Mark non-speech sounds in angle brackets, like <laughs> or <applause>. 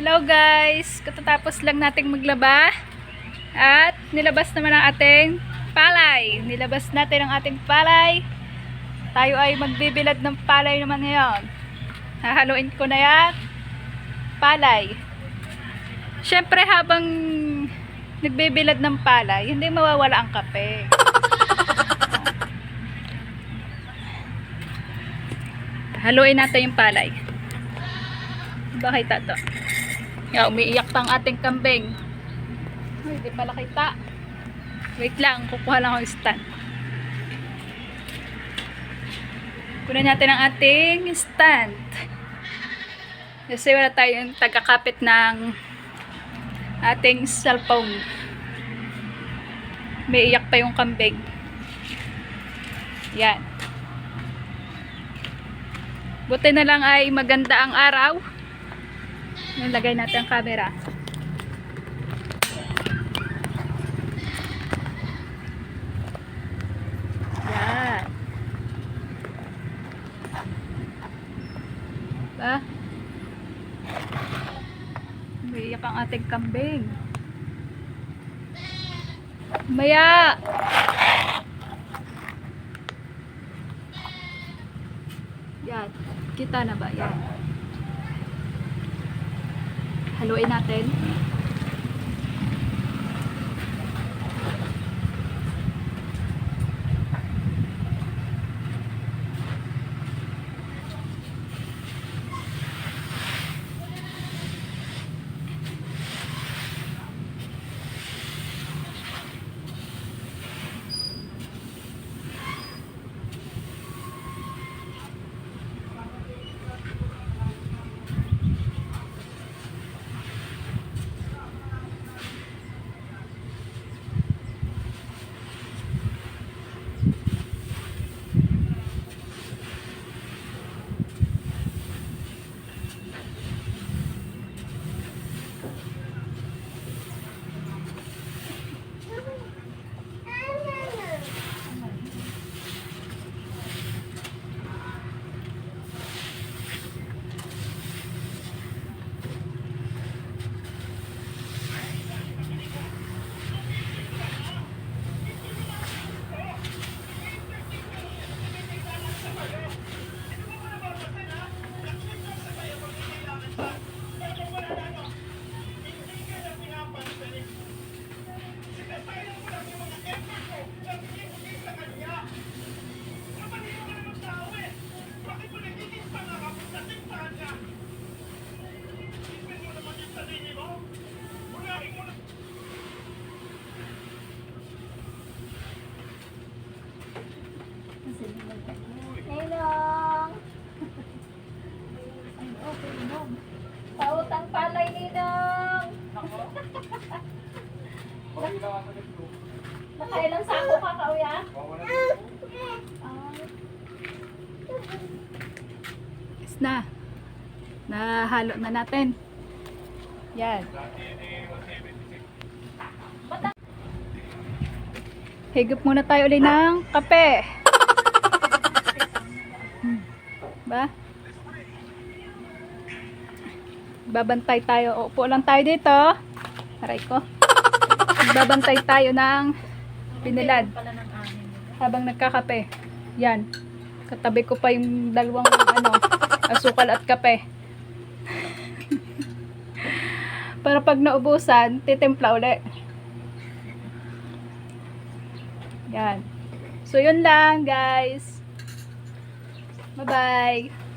Hello guys! Katatapos lang nating maglaba at nilabas naman ang ating palay. Nilabas natin ang ating palay. Tayo ay magbibilad ng palay naman ngayon. Hahaluin ko na yan. Palay. Siyempre habang nagbibilad ng palay, hindi mawawala ang kape. Haluin natin yung palay. Bakit tato? Ya, umiiyak pa ang ating kambing. Ay, di pala kita. Wait lang, kukuha lang ako stand. Kunin natin ang ating stand. Kasi wala tayong tagakapit ng ating cellphone. May iyak pa yung kambing. Yan. Buti na lang ay maganda ang araw. Nilagay natin ang camera. Yan. Ba? Umiiyak ang ating kambing. Maya! Yan. Kita na ba? Yan. Haluin natin. Nakailang sako ka, kauya? Yes na. Nahalo na natin. Yan. Higop muna tayo ulit ng kape. Hmm. Ba? Babantay tayo. Upo lang tayo dito. Aray ko. Babantay tayo ng pinilad. Habang nagkakape. Yan. Katabi ko pa yung dalawang ano, asukal at kape. <laughs> Para pag naubusan, titimpla uli. Yan. So, yun lang, guys. Bye-bye.